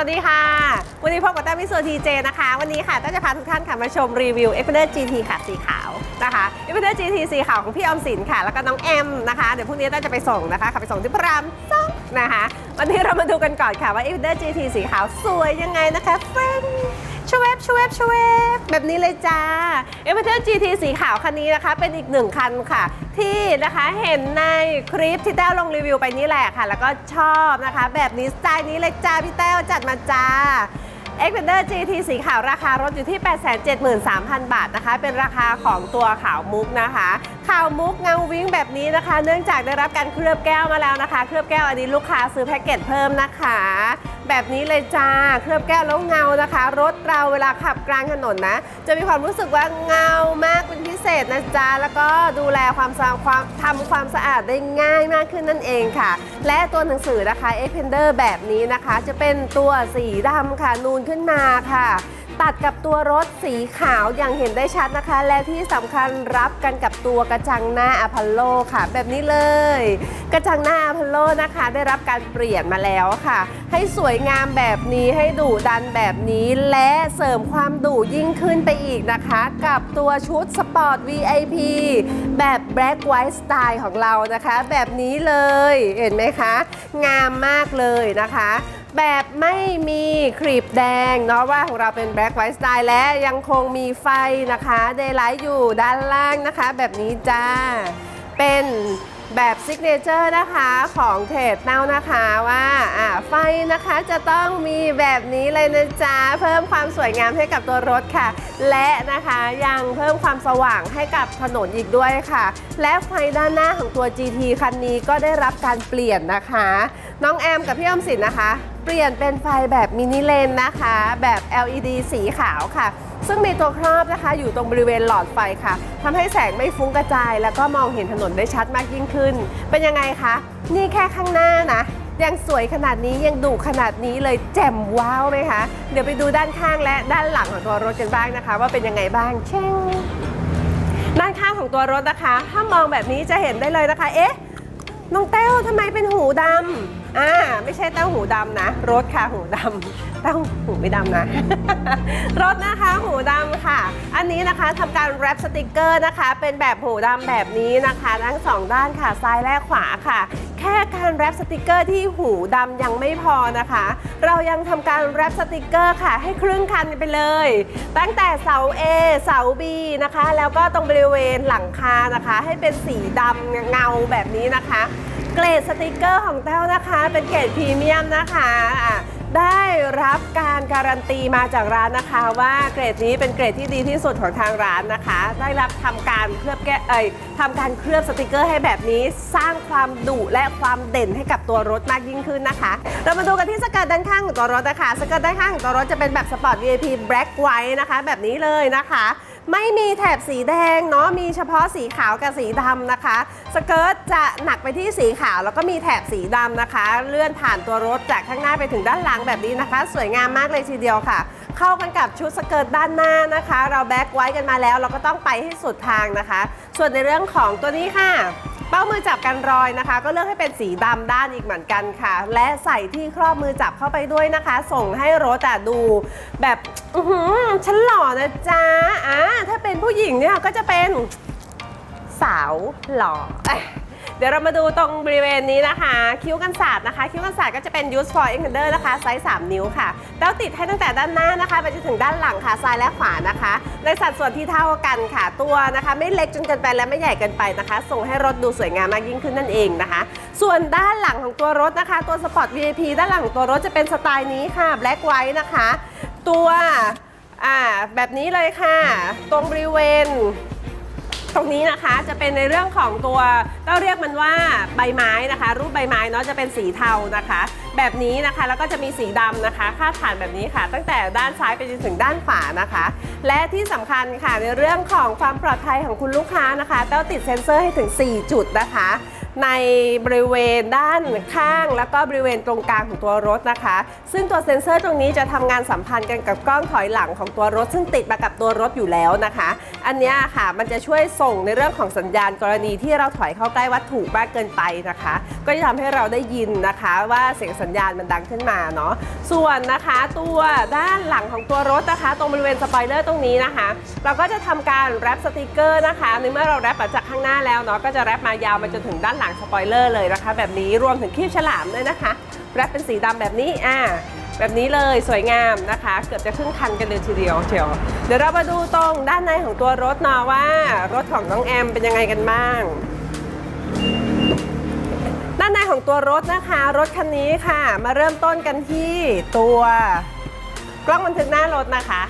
วัสดีค่ะ วันนี้พบกับแต้มิโซทีเจนะคะ วันนี้ค่ะแต้มจะพาทุกท่านค่ะมาชมรีวิว e x p e d e r GT ค่ะสีขาวนะคะ e x p e d e r GT สีขาวของพี่อมสินค่ะ แล้วก็น้องแอมนะคะ เดี๋ยวพรุ่งนี้แต้มจะไปส่งนะคะขับไปส่งที่พระรามสองนะคะ วันนี้เรามาดูกันก่อนค่ะว่า e x p e d e r GT สีขาวสวยยังไงนะคะเฟรน ชเวบชเวบชเวบแบบนี้เลยจ้า e x p e d e r GT สีขาวคันนี้นะคะ เป็นอีกหนึ่งคันค่ะ ที่นะคะเห็นในคลิปที่แต้วลงรีวิวไปนี่แหละค่ะ แล้วก็ชอบนะคะ แบบนี้สไตล์นี้เลยจ้าพี่แต้วจัดมาจ้า x p e n d e r GT สีขาวราคารถอยู่ที่ 873,000 บาทนะคะ เป็นราคาของตัวขาวมุกนะคะ ขาวมุกเงาวิ้งแบบนี้นะคะ เนื่องจากได้รับการเคลือบแก้วมาแล้วนะคะ เคลือบแก้วอันนี้ลูกค้าซื้อแพ็กเกจเพิ่มนะคะ แบบนี้เลยจ้า เคลือบแก้วแล้วเงานะคะ รถเราเวลาขับกลางถนนนะ จะมีความรู้สึกว่าเงามากเป็นพิ เศษนะจ๊ะ แล้วก็ดูแลความสะอาดความทำความสะอาดได้ง่ายมากขึ้นนั่นเองค่ะ และตัวหนังสือนะคะ x p e n d e r แบบนี้นะคะ จะเป็นตัวสีดำค่ะนูนขึ้นมาค่ะ ตัดกับตัวรถสีขาวอย่างเห็นได้ชัดนะคะ และที่สำคัญรับกันกับตัวกระจังหน้าอพอลโลค่ะ แบบนี้เลย กระจังหน้าอพอลโลนะคะ ได้รับการเปลี่ยนมาแล้วค่ะ ให้สวยงามแบบนี้ให้ดุดันแบบนี้ และเสริมความดุยิ่งขึ้นไปอีกนะคะ กับตัวชุดสปอร์ต VIP แบบ Black White Style ของเรานะคะ แบบนี้เลยเห็นไหมคะ งามมากเลยนะคะ แบบไม่มีครีบแดงเนาะว่าของเราเป็นแบล็กไวท์สไตล์และยังคงมีไฟนะคะเดย์ไลท์อยู่ด้านล่างนะคะ แบบนี้จ้า เป็น แบบซิกเนเจอร์นะคะของเทรดเน่านะคะว่าไฟนะคะจะต้องมีแบบนี้เลยนะจ๊ะ เพิ่มความสวยงามให้กับตัวรถค่ะ และนะคะยังเพิ่มความสว่างให้กับถนนอีกด้วยค่ะ และไฟด้านหน้าของตัว GT คันนี้ก็ได้รับการเปลี่ยนนะคะ น้องแอมกับพี่อมสินนะคะ เปลี่ยนเป็นไฟแบบมินิเลนนะคะ แบบ LED สีขาวค่ะ ซึ่งมีตัวครอบนะคะ อยู่ตรงบริเวณหลอดไฟค่ะทำให้แสงไม่ฟุ้งกระจาย แล้วก็มองเห็นถนนได้ชัดมากยิ่งขึ้น เป็นยังไงคะ นี่แค่ข้างหน้านะยังสวยขนาดนี้ยังดุขนาดนี้เลยแจ่มว้าวไหมคะ เดี๋ยวไปดูด้านข้างและด้านหลังของตัวรถกันบ้างนะคะ ว่าเป็นยังไงบ้างเช่งด้านข้างของตัวรถนะคะ ถ้ามองแบบนี้จะเห็นได้เลยนะคะ เอ๊ะ น้องเต้วทำไมเป็นหูดำ อ่าไม่ใช่เต้าหูดำนะรถค่ะหูดำเต้าหูไม่ดำนะรถนะคะหูดำค่ะ อันนี้นะคะทำการแรปสติกเกอร์นะคะ เป็นแบบหูดำแบบนี้นะคะทั้งสองด้านค่ะซ้ายและขวาค่ะ แค่การแรปสติกเกอร์ที่หูดำยังไม่พอนะคะ เรายังทำการแรปสติกเกอร์ค่ะ ให้ครึ่งคันไปเลย ตั้งแต่เสา A เสา B นะคะ แล้วก็ตรงบริเวณหลังคานะคะ ให้เป็นสีดำเงาแบบนี้นะคะ เกรดสติกเกอร์ของแต้วนะคะ เป็นเกรดพรีเมียมนะคะได้รับการการันตีมาจากร้านนะคะ ว่าเกรดนี้เป็นเกรดที่ดีที่สุดของทางร้านนะคะ ได้รับทำการเคลือบแก้เอ่ยทำการเคลือบสติกเกอร์ให้แบบนี้ สร้างความดุและความเด่นให้กับตัวรถมากยิ่งขึ้นนะคะ เรามาดูกันที่สกัดด้านข้างของตัวรถนะคะสกัดด้านข้างของตัวรถจะเป็นแบบสปอร์ต VIP Black White นะคะ แบบนี้เลยนะคะ ไม่มีแถบสีแดงเนาะมีเฉพาะสีขาวกับสีดำนะคะ สเกิร์ตจะหนักไปที่สีขาว แล้วก็มีแถบสีดำนะคะ เลื่อนผ่านตัวรถจากข้างหน้าไปถึงด้านหลังแบบนี้นะคะ สวยงามมากเลยทีเดียวค่ะ เข้ากันกับชุดสเกิร์ตด้านหน้านะคะ เราแบ็กไว้กันมาแล้ว เราก็ต้องไปให้สุดทางนะคะ ส่วนในเรื่องของตัวนี้ค่ะ เป้ามือจับกันรอยนะคะ ก็เลือกให้เป็นสีดำด้านอีกเหมือนกันค่ะ และใส่ที่ครอบมือจับเข้าไปด้วยนะคะ ส่งให้รถอะดูแบบอื้อหือฉันหล่อนะจ๊ะอ่าถ้าเป็นผู้หญิงเนี่ยก็จะเป็นสาวหล่อ เดี๋ยวเรามาดูตรงบริเวณนี้นะคะ คิ้วกันศาสตร์นะคะ คิ้วกันศาสตร์ก็จะเป็น use for extender นะคะไซส์3นิ้วค่ะแล้วติดให้ตั้งแต่ด้านหน้านะคะ ไปจนถึงด้านหลังค่ะซ้ายและขวานะคะ ในสัดส่วนที่เท่ากันค่ะตัวนะคะ ไม่เล็กจนเกินไปและไม่ใหญ่เกินไปนะคะ ส่งให้รถดูสวยงามมากยิ่งขึ้นนั่นเองนะคะ ส่วนด้านหลังของตัวรถนะคะ ตัว Sport VIP ด้านหลังของตัวรถจะเป็นสไตล์นี้ค่ะ Black White นะคะ ตัวอ่าแบบนี้เลยค่ะ ตรงบริเวณ ตรงนี้นะคะจะเป็นในเรื่องของตัวก็เรียกมันว่าใบไม้นะคะ รูปใบไม้เนาะจะเป็นสีเทานะคะ แบบนี้นะคะแล้วก็จะมีสีดำนะคะคาดผ่านแบบนี้ค่ะ ตั้งแต่ด้านซ้ายไปจนถึงด้านขวานะคะ และที่สำคัญค่ะในเรื่องของความปลอดภัยของคุณลูกค้านะคะเต้าติดเซ็นเซอร์ให้ถึง 4 จุดนะคะ ในบริเวณด้านข้าง แล้วก็บริเวณตรงกลางของตัวรถนะคะ ซึ่งตัวเซ็นเซอร์ตรงนี้จะทำงานสัมพันธ์กันกับกล้องถอยหลังของตัวรถ ซึ่งติดมากับตัวรถอยู่แล้วนะคะ อันนี้ค่ะมันจะช่วยส่งในเรื่องของสัญญาณกรณีที่เราถอยเข้าใกล้วัตถุมากเกินไปนะคะ ก็จะทำให้เราได้ยินนะคะว่าเสียงสัญญาณมันดังขึ้นมาเนาะส่วนนะคะตัวด้านหลังของตัวรถนะคะ ตรงบริเวณสปอยเลอร์ตรงนี้นะคะ เราก็จะทำการแรปสติกเกอร์นะคะในเมื่อเราแรปมาจากข้างหน้าแล้วเนาะก็จะแรปมายาวมาจนถึงด้านหลังสปอยเลอร์เลยนะคะ แบบนี้รวมถึงคีบฉลามด้วยนะคะแรปเป็นสีดำแบบนี้อ่าแบบนี้เลยสวยงามนะคะ เกือบจะครึ่งคันกันเลยทีเดียวเชียวเดี๋ยวเรามาดูตรงด้านในของตัวรถเนาะว่ารถของน้องแอมเป็นยังไงกันบ้างด้านในของตัวรถนะคะ รถคันนี้ค่ะ มาเริ่มต้นกันที่ตัวกล้องบันทึกหน้ารถนะคะ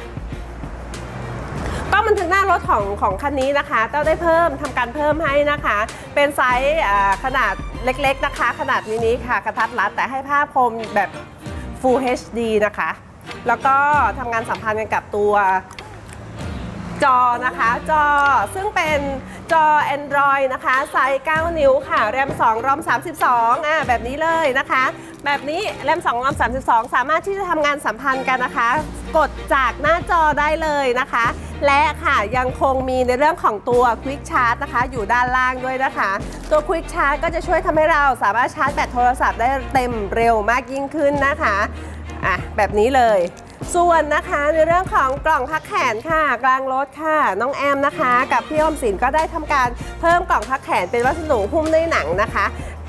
กล้องบันทึกหน้ารถของของคันนี้นะคะเต้าได้เพิ่มทำการเพิ่มให้นะคะ เป็นไซส์ขนาดเล็กๆนะคะ ขนาดมินิค่ะกระทัดรัดแต่ให้ภาพคมแบบ Full HD นะคะ แล้วก็ทำงานสัมพันธ์กันกับตัวจอนะคะ จอซึ่งเป็น จอ Android นะคะไซส์ 9 นิ้วค่ะ แรม 2 รอม 32อ่าแบบนี้เลยนะคะ แบบนี้แรม 2 รอม 32 สามารถที่จะทำงานสัมพันธ์กันนะคะ กดจากหน้าจอได้เลยนะคะ และค่ะยังคงมีในเรื่องของตัว Quick Charge นะคะ อยู่ด้านล่างด้วยนะคะ ตัว Quick Charge ก็จะช่วยทำให้เราสามารถชาร์จแบตโทรศัพท์ได้เต็มเร็วมากยิ่งขึ้นนะคะอะแบบนี้เลย ส่วนนะคะในเรื่องของกล่องพักแขนค่ะ กลางรถค่ะ น้องแอมนะคะ กับพี่อมสินก็ได้ทำการเพิ่มกล่องพักแขนเป็นวัสดุหุ้มด้วยหนังนะคะ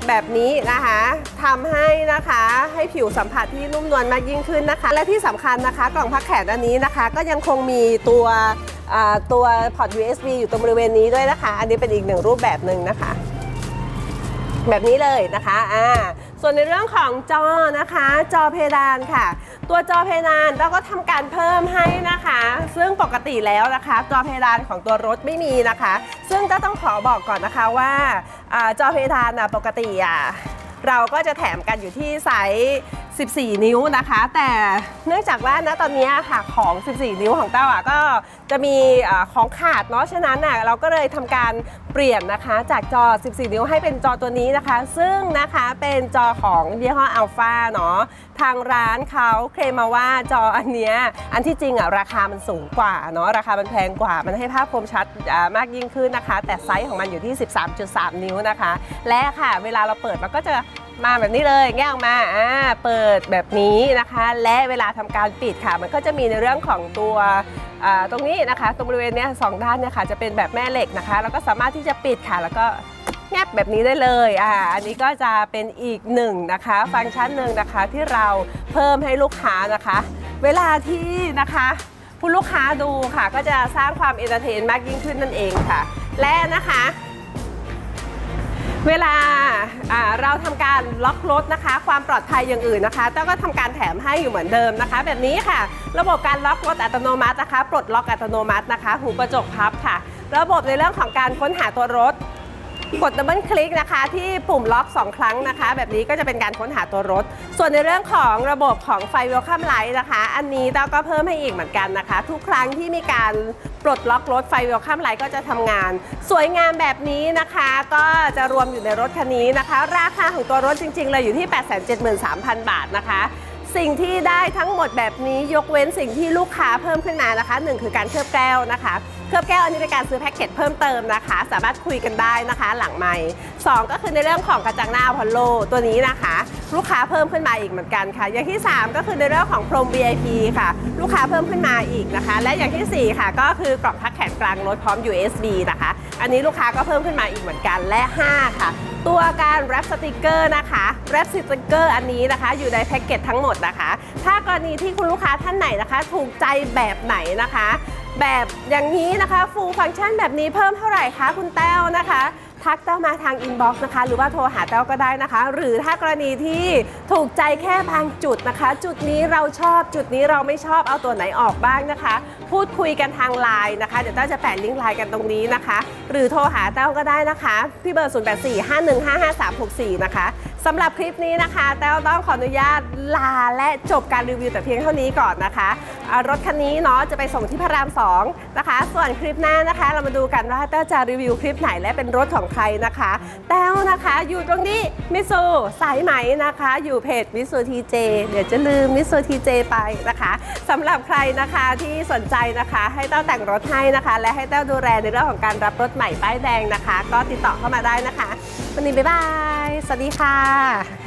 แบบนี้นะคะทำให้นะคะให้ผิวสัมผัสที่นุ่มนวลมากยิ่งขึ้นนะคะ และที่สำคัญนะคะ กล่องพักแขนอันนี้นะคะ ก็ยังคงมีตัวตัวพอร์ต USB อยู่ตรงบริเวณนี้ด้วยนะคะ อันนี้เป็นอีกหนึ่งรูปแบบหนึ่งนะคะ แบบนี้เลยนะคะอ่าส่วนในเรื่องของจอนะคะ จอเพดานค่ะ ตัวจอเพดานเราก็ทำการเพิ่มให้นะคะ ซึ่งปกติแล้วนะคะ จอเพดานของตัวรถไม่มีนะคะ ซึ่งก็ต้องขอบอกก่อนนะคะว่าจอเพดานปกติอะเราก็จะแถมกันอยู่ที่ไซส์ 14 นิ้วนะคะ แต่เนื่องจากว่าณตอนนี้ค่ะของ 14 นิ้วของเต้าอะก็จะมีของขาดเนาะฉะนั้นน่ะเราก็เลยทำการเปลี่ยนนะคะ จากจอ 14 นิ้วให้เป็นจอตัวนี้นะคะ ซึ่งนะคะเป็นจอของยี่ห้ออัลฟาเนาะทางร้านเขาเคลมมาว่าจออันเนี้ยอันที่จริงอะราคามันสูงกว่าเนาะราคามันแพงกว่ามันให้ภาพคมชัดมากยิ่งขึ้นนะคะ แต่ไซส์ของมันอยู่ที่ 13.3 นิ้วนะคะ และค่ะเวลาเราเปิดเราก็จะ มาแบบนี้เลยแง่ออกมาอ่าเปิดแบบนี้นะคะ และเวลาทำการปิดค่ะ มันก็จะมีในเรื่องของตัวอ่าตรงนี้นะคะ ตรงบริเวณเนี้ยสองด้านเนี่ยค่ะจะเป็นแบบแม่เหล็กนะคะ แล้วก็สามารถที่จะปิดค่ะ แล้วก็แงบแบบนี้ได้เลยอ่าอันนี้ก็จะเป็นอีกหนึ่งนะคะ ฟังก์ชันหนึ่งนะคะที่เราเพิ่มให้ลูกค้านะคะ เวลาที่นะคะผู้ลูกค้าดูค่ะ ก็จะสร้างความเอนเตอร์เทนมากยิ่งขึ้นนั่นเองค่ะ และนะคะ เวลาเราทำการล็อกรถนะคะ ความปลอดภัยอย่างอื่นนะคะเต้าก็ทำการแถมให้อยู่เหมือนเดิมนะคะ แบบนี้ค่ะ ระบบการล็อกรถอัตโนมัตินะคะ ปลดล็อกอัตโนมัตินะคะ หูกระจกพับค่ะ ระบบในเรื่องของการค้นหาตัวรถ กดดับเบิลคลิกนะคะ ที่ปุ่มล็อก 2 ครั้งนะคะ แบบนี้ก็จะเป็นการค้นหาตัวรถ ส่วนในเรื่องของระบบของไฟ Welcome Light นะคะ อันนี้เราก็เพิ่มให้อีกเหมือนกันนะคะ ทุกครั้งที่มีการปลดล็อกรถไฟ Welcome Light ก็จะทำงาน สวยงามแบบนี้นะคะ ก็จะรวมอยู่ในรถคันนี้นะคะ ราคาของตัวรถจริงๆเลยอยู่ที่ 873,000 บาทนะคะสิ่งที่ได้ทั้งหมดแบบนี้ยกเว้นสิ่งที่ลูกค้าเพิ่มขึ้นมานะคะหนึ่งคือการเคลือบแก้วนะคะ เคลือบแก้วอันนี้เป็นการซื้อแพ็กเกจเพิ่มเติมนะคะ สามารถคุยกันได้นะคะ หลังใหม่สองก็คือในเรื่องของกระจังหน้าอพอลโลตัวนี้นะคะ ลูกค้าเพิ่มขึ้นมาอีกเหมือนกันค่ะ อย่างที่ 3 ก็คือในเรื่องของพรม VIP ค่ะ ลูกค้าเพิ่มขึ้นมาอีกนะคะ และอย่างทีสี่ 4 ค่ะ ก็คือกล่องพักแขนกลางรถพร้อม USB นะคะ อันนี้ลูกค้าก็เพิ่มขึ้นมาอีกเหมือนกันและ 5 ค่ะตัวการแรปสติกเกอร์นะคะแรปสติกเกอร์อันนี้นะคะ อยู่ในแพ็กเกจทั้งหมดนะคะ ถ้ากรณีที่คุณลูกค้าท่านไหนนะคะ ถูกใจแบบไหนนะคะ แบบอย่างนี้นะคะฟูลฟังก์ชันแบบนี้เพิ่มเท่าไหร่คะคุณแต้วนะคะ ทักเต้ามาทางอินบ็อกซ์นะคะ หรือว่าโทรหาเต้าก็ได้นะคะ หรือถ้ากรณีที่ถูกใจแค่บางจุดนะคะ จุดนี้เราชอบจุดนี้เราไม่ชอบเอาตัวไหนออกบ้างนะคะ พูดคุยกันทางไลน์นะคะ เดี๋ยวเต้าจะแปะลิงก์ไลน์กันตรงนี้นะคะ หรือโทรหาเต้าก็ได้นะคะที่เบอร์ 0845155364 นะคะ สำหรับคลิปนี้นะคะ แต้วต้องขออนุญาตลาและจบการรีวิวแต่เพียงเท่านี้ก่อนนะคะรถคันนี้เนาะจะไปส่งที่พระราม2นะคะ ส่วนคลิปหน้านะคะ เรามาดูกันว่าแต้วจะรีวิวคลิปไหนและเป็นรถของใครนะคะ แต้วนะคะอยู่ตรงนี้มิสูสายไหมนะคะ อยู่เพจมิสูทีเจเดี๋ยวจะลืมมิสูทีเจไปนะคะสำหรับใครนะคะที่สนใจนะคะ ให้แต้วแต่งรถให้นะคะ และให้แต้วดูแลในเรื่องของการรับรถใหม่ป้ายแดงนะคะ ก็ติดต่อเข้ามาได้นะคะ วันนี้บ๊ายบาย สวัสดีค่ะ